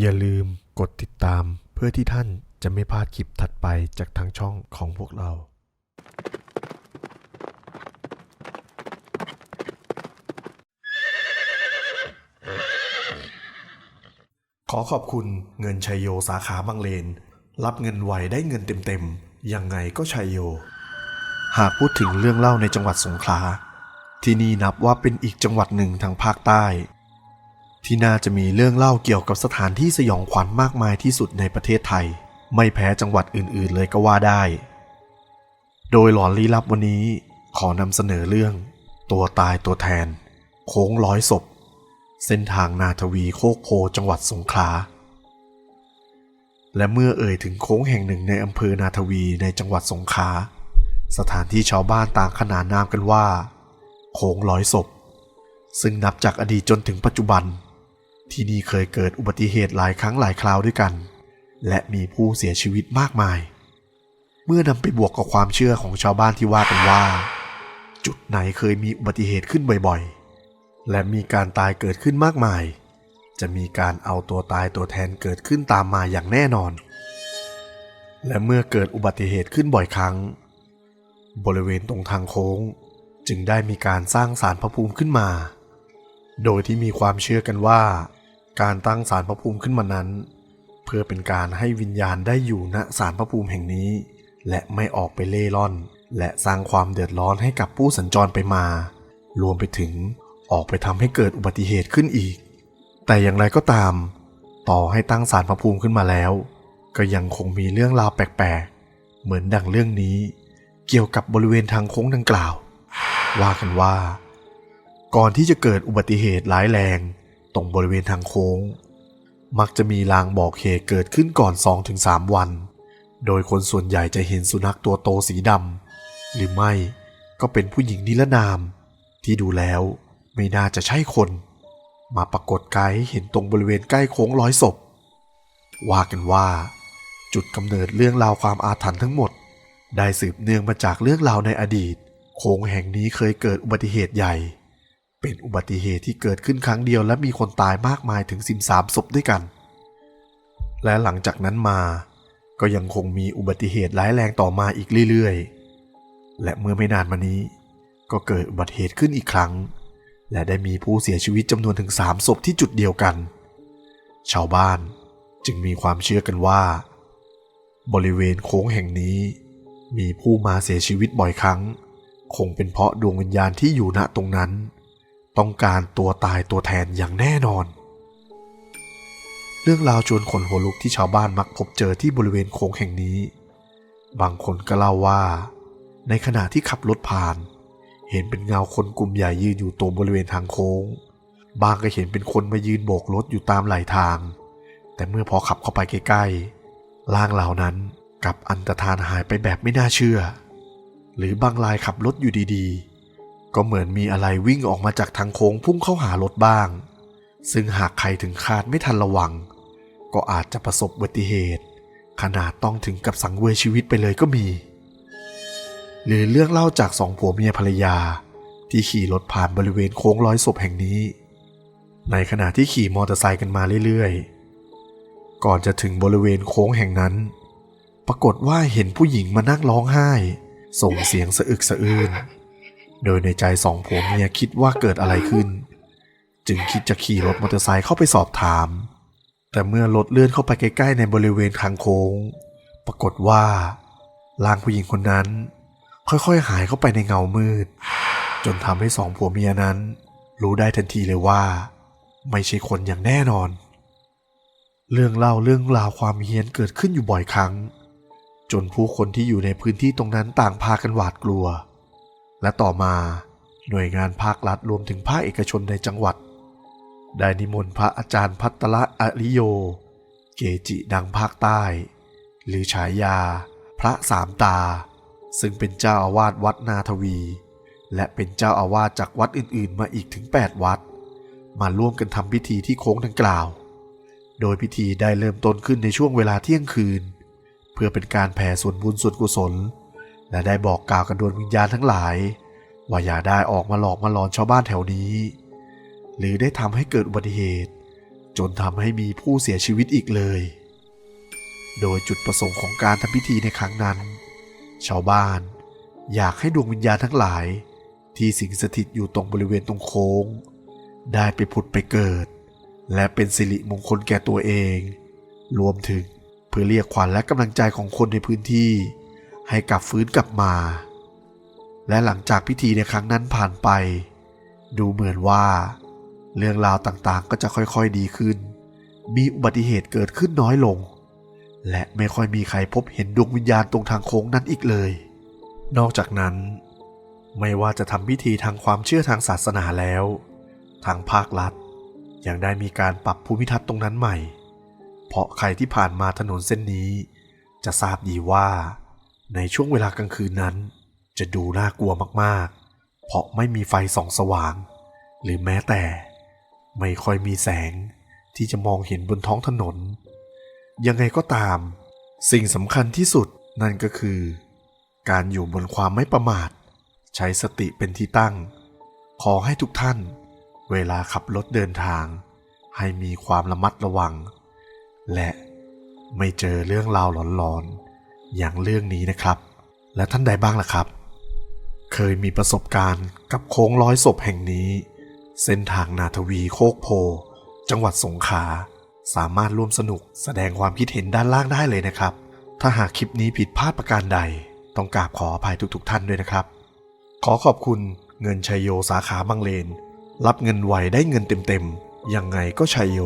อย่าลืมกดติดตามเพื่อที่ท่านจะไม่พลาดคลิปถัดไปจากทางช่องของพวกเรา ขอขอบคุณเงินชัยโยสาขาบางเลน รับเงินไวได้เงินเต็มๆ ยังไงก็ชัยโย หากพูดถึงเรื่องเล่าในจังหวัดสงขลา ที่นี่นับว่าเป็นอีกจังหวัดหนึ่งทางภาคใต้ ที่น่าจะมีเรื่องเล่าเกี่ยวกับสถานที่สยองขวัญมากมายที่สุดในประเทศไทย ไม่แพ้จังหวัดอื่นๆเลยก็ว่าได้ โดยหลอนลี้ลับวันนี้ขอนำเสนอเรื่อง ตัวตายตัวแทน โค้งร้อยศพ เส้นทางนาทวีโคกโพจังหวัดสงขลาและเมื่อเอ่ยถึงโค้งแห่งหนึ่งในอำเภอนาทวีในจังหวัดสงขลาสถานที่ชาวบ้านต่างขนานนามกันว่า โค้งร้อยศพ ซึ่งนับจากอดีตจนถึงปัจจุบัน ที่นี่เคยเกิดอุบัติเหตุหลายครั้งหลายคราวด้วยกัน และมีผู้เสียชีวิตมากมาย เมื่อนำไปบวกกับความเชื่อของชาวบ้านที่ว่ากันว่า จุดไหนเคยมีอุบัติเหตุขึ้นบ่อยๆ และมีการตายเกิดขึ้นมากมาย จะมีการเอาตัวตายตัวแทนเกิดขึ้นตามมาอย่างแน่นอน และเมื่อเกิดอุบัติเหตุขึ้นบ่อยครั้ง บริเวณตรงทางโค้งจึงได้มีการสร้างศาลพระภูมิขึ้นมา โดยที่มีความเชื่อกันว่า การตั้งศาลพระภูมิขึ้นมานั้น เพื่อเป็นการให้วิญญาณได้อยู่ณศาลพระภูมิแห่งนี้ และไม่ออกไปเล่ร่อน และสร้างความเดือดร้อนให้กับผู้สัญจรไปมา รวมไปถึงออกไปทำให้เกิดอุบัติเหตุขึ้นอีก แต่อย่างไรก็ตาม ต่อให้ตั้งศาลพระภูมิขึ้นมาแล้ว ก็ยังคงมีเรื่องราวแปลกๆ เหมือนดังเรื่องนี้ เกี่ยวกับบริเวณทางโค้งดังกล่าว ว่ากันว่า ก่อนที่จะเกิดอุบัติเหตุร้ายแรง ตรงบริเวณทางโค้ง มักจะมีลางบอกเหตุเกิดขึ้นก่อน 2-3 วัน โดยคนส่วนใหญ่จะเห็นสุนัขตัวโตสีดำหรือไม่ก็เป็นผู้หญิงนิรนาม ที่ดูแล้วไม่น่าจะใช่คน มาปรากฏกายให้เห็นตรงบริเวณใกล้โค้งร้อยศพ ว่ากันว่า จุดกำเนิดเรื่องราวความอาถรรพ์ทั้งหมด ได้สืบเนื่องมาจากเรื่องราวในอดีต โค้งแห่งนี้เคยเกิดอุบัติเหตุใหญ่ เป็นอุบัติเหตุที่เกิดขึ้นครั้งเดียวและมีคนตายมากมายถึง 13 ศพด้วยกัน และหลังจากนั้นมา ก็ยังคงมีอุบัติเหตุร้ายแรงต่อมาอีกเรื่อยๆ และเมื่อไม่นานมานี้ ก็เกิดอุบัติเหตุขึ้นอีกครั้ง และได้มีผู้เสียชีวิตจำนวนถึงสามศพที่จุดเดียวกัน ชาวบ้านจึงมีความเชื่อกันว่า บริเวณโค้งแห่งนี้ มีผู้มาเสียชีวิตบ่อยครั้ง คงเป็นเพราะดวงวิญญาณที่อยู่ณตรงนั้น ต้องการตัวตายตัวแทนอย่างแน่นอน เรื่องราวชวนขนหัวลุกที่ชาวบ้านมักพบเจอที่บริเวณโค้งแห่งนี้ บางคนก็เล่าว่า ในขณะที่ขับรถผ่าน เห็นเป็นเงาคนกลุ่มใหญ่ยืนอยู่ตรงบริเวณทางโค้ง บางก็เห็นเป็นคนมายืนโบกรถอยู่ตามไหลทาง แต่เมื่อพอขับเข้าไปใกล้ๆร่างเหล่านั้นกับอันตรธานหายไปแบบไม่น่าเชื่อ หรือบางรายขับรถอยู่ดีๆ ก็เหมือนมีอะไรวิ่งออกมาจากทางโค้งพุ่งเข้าหารถบ้าง ซึ่งหากใครถึงคาดไม่ทันระวัง ก็อาจจะประสบอุบัติเหตุ ขนาดต้องถึงกับสังเวยชีวิตไปเลยก็มี หรือเรื่องเล่าจากสองผัวเมียภรรยา ที่ขี่รถผ่านบริเวณโค้งร้อยศพแห่งนี้ ในขณะที่ขี่มอเตอร์ไซค์กันมาเรื่อยๆ ก่อนจะถึงบริเวณโค้งแห่งนั้น ปรากฏว่าเห็นผู้หญิงมานั่งร้องไห้ ส่งเสียงสะอึกสะอื้น โดยในใจสองผัวเมียคิดว่าเกิดอะไรขึ้น จึงคิดจะขี่รถมอเตอร์ไซค์เข้าไปสอบถาม แต่เมื่อรถเลื่อนเข้าไปใกล้ ๆ ในบริเวณทางโค้ง ปรากฏว่าร่างผู้หญิงคนนั้น ค่อยๆหายเข้าไปในเงามืด จนทำให้สองผัวเมียนั้น รู้ได้ทันทีเลยว่า ไม่ใช่คนอย่างแน่นอน เรื่องเล่าเรื่องราวความเฮี้ยนเกิดขึ้นอยู่บ่อยครั้ง จนผู้คนที่อยู่ในพื้นที่ตรงนั้นต่างพากันหวาดกลัว และต่อมาหน่วยงานภาครัฐรวมถึงภาคเอกชนในจังหวัด ได้นิมนต์พระอาจารย์พัตละอริโย เกจิดังภาคใต้ หรือฉายา พระสามตา ซึ่งเป็นเจ้าอาวาสวัดนาทวี และเป็นเจ้าอาวาสจากวัดอื่นๆ มาอีกถึง 8 วัด มาร่วมกันทำพิธีที่โค้งดังกล่าว โดยพิธีได้เริ่มต้นขึ้นในช่วงเวลาเที่ยงคืน เพื่อเป็นการแผ่ส่วนบุญส่วนกุศล และได้บอกกล่าวกันดวงวิญญาณทั้งหลาย ว่าอย่าได้ออกมาหลอกมาหลอนชาวบ้านแถวนี้ หรือได้ทำให้เกิดอุบัติเหตุ จนทำให้มีผู้เสียชีวิตอีกเลย โดยจุดประสงค์ของการทำพิธีในครั้งนั้น ชาวบ้านอยากให้ดวงวิญญาณทั้งหลาย ที่สิงสถิตอยู่ตรงบริเวณตรงโค้ง ได้ไปผุดไปเกิด และเป็นสิริมงคลแก่ตัวเอง รวมถึงเพื่อเรียกขวัญและกำลังใจของคนในพื้นที่ ให้กลับฟื้นกลับมา และหลังจากพิธีในครั้งนั้นผ่านไป ดูเหมือนว่า เรื่องราวต่างๆก็จะค่อยๆดีขึ้น มีอุบัติเหตุเกิดขึ้นน้อยลง และไม่ค่อยมีใครพบเห็นดวงวิญญาณตรงทางโค้งนั้นอีกเลย นอกจากนั้น ไม่ว่าจะทำพิธีทางความเชื่อทางศาสนาแล้ว ทางภาครัฐยังได้มีการปรับภูมิทัศน์ตรงนั้นใหม่ เพราะใครที่ผ่านมาถนนเส้นนี้ จะทราบดีว่า ในช่วงเวลากลางคืนนั้น จะดูน่ากลัวมากๆ เพราะไม่มีไฟส่องสว่าง หรือแม้แต่ ไม่ค่อยมีแสงที่จะมองเห็นบนท้องถนน ยังไงก็ตาม สิ่งสำคัญที่สุดนั่นก็คือ การอยู่บนความไม่ประมาท ใช้สติเป็นที่ตั้ง ขอให้ทุกท่าน เวลาขับรถเดินทาง ให้มีความระมัดระวัง และไม่เจอเรื่องราวหลอนๆ อย่างเรื่องนี้นะครับ และท่านใดบ้างล่ะครับ เคยมีประสบการณ์กับโค้งร้อยศพแห่งนี้ เส้นทางนาทวีโคกโพ จังหวัดสงขลาสามารถร่วมสนุกแสดงความคิดเห็นด้านล่างได้เลยนะครับ ถ้าหากคลิปนี้ผิดพลาดประการใด ต้องกราบขออภัยทุกๆท่านด้วยนะครับ ขอขอบคุณเงินชัยโยสาขาบางเลน รับเงินไวได้เงินเต็มๆยังไงก็ชัยโย